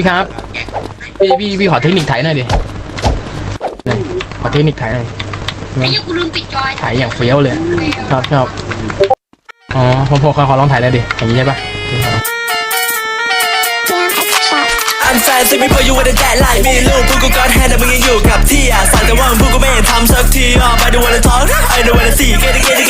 พี่ครับพี่พี่พี่ขอเทคนิคถ่ายหน่อยดินี่ขอเทคนิคถ่ายหน่อยไอ้ยังกูลืมปิดจอยถ่ายอย่างเฟี้ยวเลยชอบชอบอ๋อผมผมขอขอลองถ่ายหน่อยดิอย่างนี้ใช่ปะ I'm fast ไม่พออยู่วันเดดไลน์มีลูกพวกกูก็แฮนแต่มึงยังอยู่กับที่อะสั่งแต่ว่าพวกกูไม่เห็นทำสักทีอะ I don't wanna talk I don't wanna see get it get it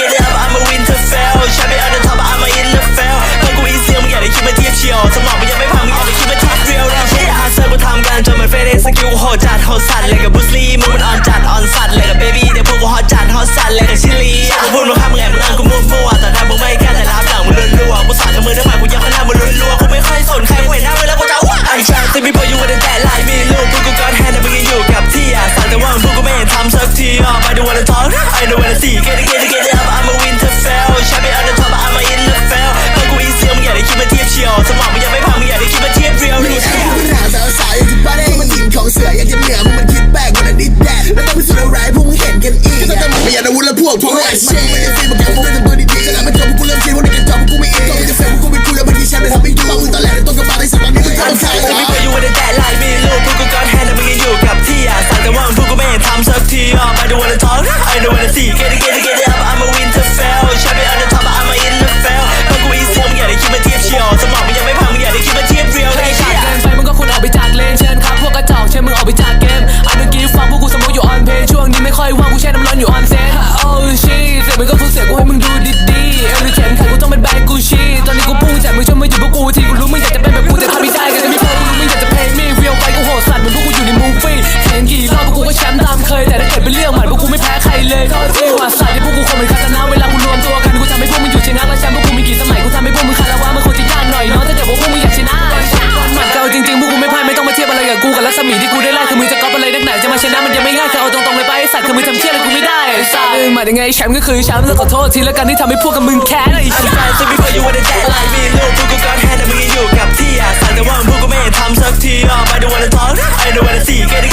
เฟรนสกิลโหดจัดโหดสัตว์เลยกับบุสลีมึงมันออนจัดออนสัตว์เลยกับเบบี้เดี๋ยวพวกกูฮอตจัดฮอตสัตว์เลยกับชิลีกูพูดมาข้ามมึงแอบมึงอ้างกูมั่วแต่ถ้ามึงไม่กล้แต่รับหลังมึงรัวๆกูสาดทั้งมือทั้งหมัดกูยังข้างหน้ามึงรัวๆกูไม่ค่อยสนใครกูเห็นหน้ามึงแล้วกูจะอ้วก I'm trying to be for you with a dead like me ลูกพวกกูก็แฮนแต่มึงยังอยู่กับที่อะสั่งแต่ว่าพวกกูไม่เห็นทำสักทีอะ I don't wanna talk I don't wanna see get it get it get it up ไอ้เชี่ยไม่ได้ฟีบอกกพวกเป็นตัวดีๆขนาดไม่จบพวกกูเริ่มคิดว่าในการจบพวกกูไม่อินก็ไม่เฟซพวกกูไม่คุยแล้วบางทีแชทไม่ทำให้ดูมึงตอนแรกต้องกบาได้สักวันนี้มึงทำใคร trying to be นะ for you with a dead like me ลูกพวกกูก็แฮนแต่มึงยังอยู่กับที่อะสั่งแต่ว่าพวกกูไม่เห็นทำสักทีอะ I don't wanna talk I don't wanna see get it get it get it up I'm a winter fell ฉันไม่ on the top I'm a in the fell พวกกูอีเซียมึงอย่าได้คิดมาเทียบเชียวสมองมึงยังไม่พังมึงอย่าได้คิดมาเทียบเรียวเลยขาดเกินไปมึงก็ควรออกไปจากเลนเชิญครับพวกกระจอกเชิญมึงออกไปจากเกมอันเมื่อกี้ฟังพวกกูสมมติอยู่ออนเพย์ช่วงนี้ไม่ค่อยว่างกูแช่น้ำร้อนอยู่ออนเมึงก็พูดเสียกูให้มึงดูดีๆเอวหรือแขนขากูต้องเป็นแบร์กูชีตอนนี้กูพุ่งจกมึงช่วยมาอยู่พวกกูทีกูรู้มึงอยากจะเป็นแบบกูแต่ทำไม่ได้ก็จะไม่พอรู้มึงอยากจะเพลงมีเรียลไปกูโหดสัตว์เหมือนพวกกูอยู่ในมูฟี่เห็นกี่รอบพวกกูก็แชมป์ตามเคยแต่ถ้าเกิดเป็นเรื่องใหม่พวกกูไม่แพ้ใครเลยโทษทีว่าสัตว์ ก๊อปอะไรนักหนาจะมาชนะมันยังไม่ง่ายเธอเอาตรงๆเลยไปไอสัตว์คือไม่ทำเชี่ยอะไรกูไม่ได้ไอสัตว์มึงมาได้ไงแชมป์ก็คือแชมป์ต้องขอโทษทีละกันที่ทำให้พวกกับมึงแค้นไอ้สัตว์ I'm fine so before you were the dead like me ลูกพวกกูก็แค่แต่มึงยังอยู่กับที่อะสั่นแต่ว่าพวกกูไม่ทำสักทีอะ I don't wanna talk I don't wanna see get